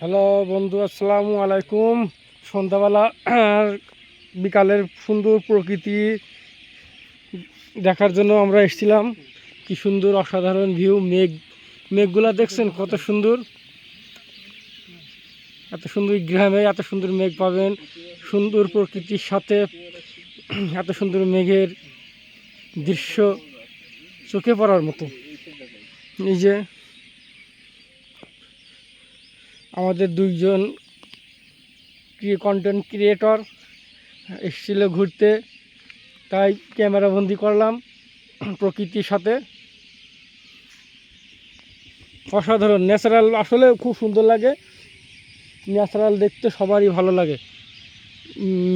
Hello বন্ধু, আসসালামু আলাইকুম। সন্ধ্যাবেলা বিকালের সুন্দর প্রকৃতি দেখার জন্য আমরা এসেছিলাম। কি সুন্দর, অসাধারণ ভিউ মেঘ। মেঘগুলা দেখছেন, কত সুন্দর। এত সুন্দর গ্রামে এত সুন্দর মেঘ পাবেন। সুন্দর প্রকৃতির সাথে এত সুন্দর মেঘের দৃশ্য চোখে পড়ার মতো। নিজে আমাদের দুইজন কন্টেন্ট ক্রিয়েটর এসেছিল ঘুরতে, তাই ক্যামেরাবন্দি করলাম প্রকৃতির সাথে। অসাধারণ ন্যাচারাল আসলে খুব সুন্দর লাগে। ন্যাচারাল দেখতে সবারই ভালো লাগে।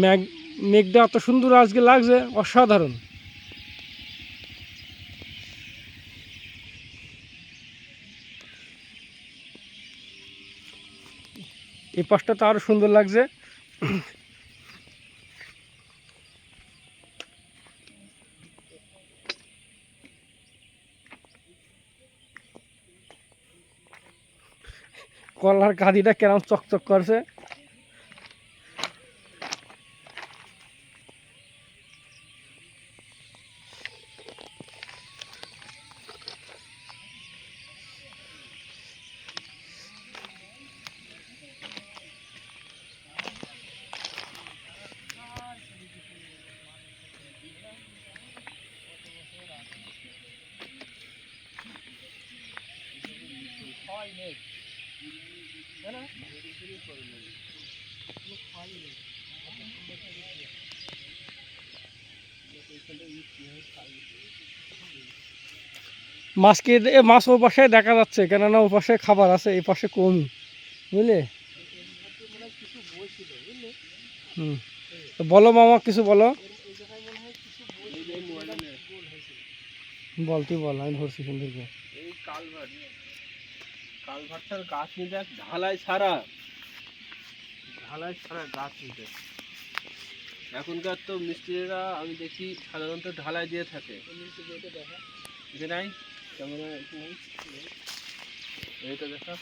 মেঘ মেঘটা এত সুন্দর আজকে লাগছে, অসাধারণ। এই পাশটা তো আরও সুন্দর লাগছে। কলার কাঁদিটা কেরম চকচক করছে। মাছকে এ মাছ ও পাশে দেখা যাচ্ছে, কেননা ও পাশে খাবার আছে, এই পাশে কমই বুঝলে? হুম। বলো মামা, কিছু বলো? বল, তুই বল, আমি ধরছি সুন্দর এই কালভার্ট গাছ নিতে এক ঢালাই ছাড়া ঢালাই ছাড়া গাছ নিতে এখনকার তো মিস্ত্রিরা আমি দেখি সাধারণত ঢালাই দিয়ে থাকে। যে নাই? ক্যামেরা এইটা দেখা।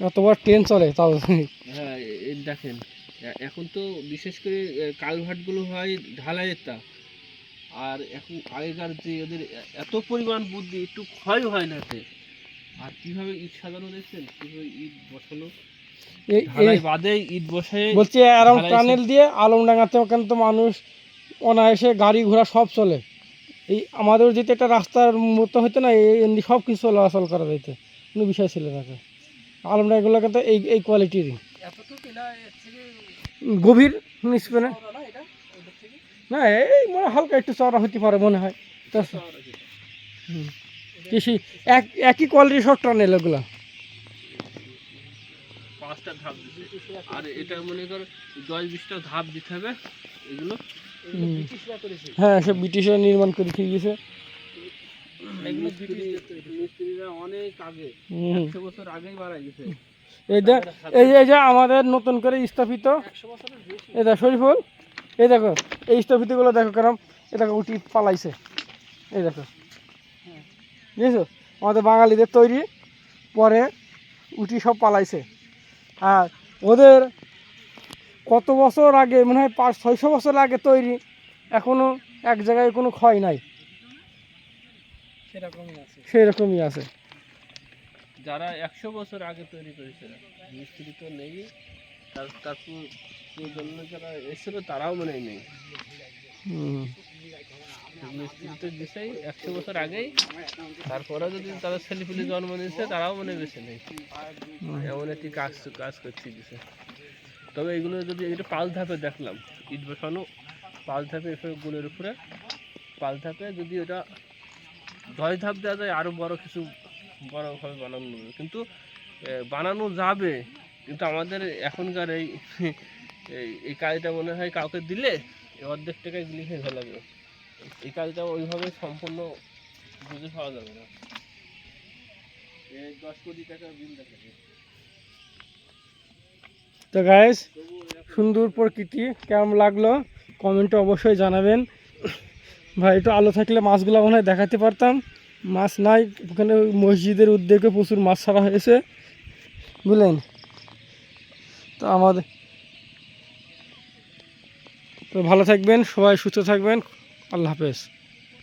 অতবার ট্রেন চলে তাও হ্যাঁ দেখেন। এখন তো বিশেষ করে কালভার্টগুলো হয় ঢালাইয়েরটা আর এখন আগেকার যে ওদের এত পরিমাণ বুদ্ধি একটু ক্ষয় হয় না আর কীভাবে ইট সাজানো দেখছেন? কীভাবে ইট বসানো? বাদে ইট বসে বলছি অ্যারাউন্ড টানেল দিয়ে আলমডাঙ্গাতে ওখানে তো মানুষ অনায়াসে গাড়ি ঘোড়া সব চলে। এই আমাদের যেতে একটা রাস্তার মতো হইতো না এই এমনি সব কিছু চলাচল করা যেত কোনো বিষয় ছিল না তো। আলমডাঙ্গাগুলোকে তো এই এই কোয়ালিটিরই গভীর স্পেনে না এই মনে হালকা একটু চড়া হতে পারে মনে হয়। হুম। কৃষি এক একই কোয়ালিটির সব টানেল এগুলো। পাঁচটা ধাপ দিতে আর এটা মনে কর দশ বিশটা ধাপ দিতে হবে এগুলো। হ্যাঁ সে ব্রিটিশরা নির্মাণ করে ঠিক গেছে। এই যে আমাদের নতুন করে স্থাপিত এটা দেখো শরীফুল এই দেখো এই স্থাপিতগুলো দেখো কেরম এই দেখো উঠি পালাইছে। এই দেখো। বুঝেছ? আমাদের বাঙালিদের তৈরি পরে উঠি সব পালাইছে। আর ওদের কত বছর আগে মনে হয় পাঁচ ছয়শো বছর আগে তৈরি এখনও এক জায়গায় কোনো ক্ষয় নাই। সেরকমই আছে। সেরকমই আছে। যারা একশো বছর আগে তৈরি করেছিল মিস্ত্রি তো নেই তার তারপর জন্য যারা এসেছিল তারাও মনে হয় নেই। হুম। মিস্ত্রি একশো বছর আগেই। যদি জন্ম তারাও মনে নেই। এমন একটি কাজ কাজ দিছে। তবে এগুলো যদি এটা ধাপে দেখলাম, ইট বসানো পাঁচ ধাপে এসব গুলের উপরে পাঁচ ধাপে যদি ওটা দশ ধাপ দেওয়া যায় আরও বড় কিছু বড়ভাবে বানানো যাবে। কিন্তু বানানো যাবে, কিন্তু আমাদের এখনকার এই, এই- কাজটা মনে হয় কাউকে দিলে অর্ধেক টাকায় হয়ে ভালো লাগবে এই কাজটা ওইভাবে সম্পূর্ণ বুঝে পাওয়া যাবে না। দশ কোটি টাকা বিল দেখাবে তো গাইস সুন্দর প্রকৃতি কেমন লাগল? কমেন্টে অবশ্যই জানাবেন। ভাই একটু আলো থাকলে মাছগুলো মনে হয় দেখাতে পারতাম। মাছ নাই ওখানে ওই মসজিদের উদ্যোগে প্রচুর মাছ ছাড়া হয়েছে। বুঝলেন? তো আমাদের তো ভালো থাকবেন সবাই সুস্থ থাকবেন। আল্লাহ হাফেজ।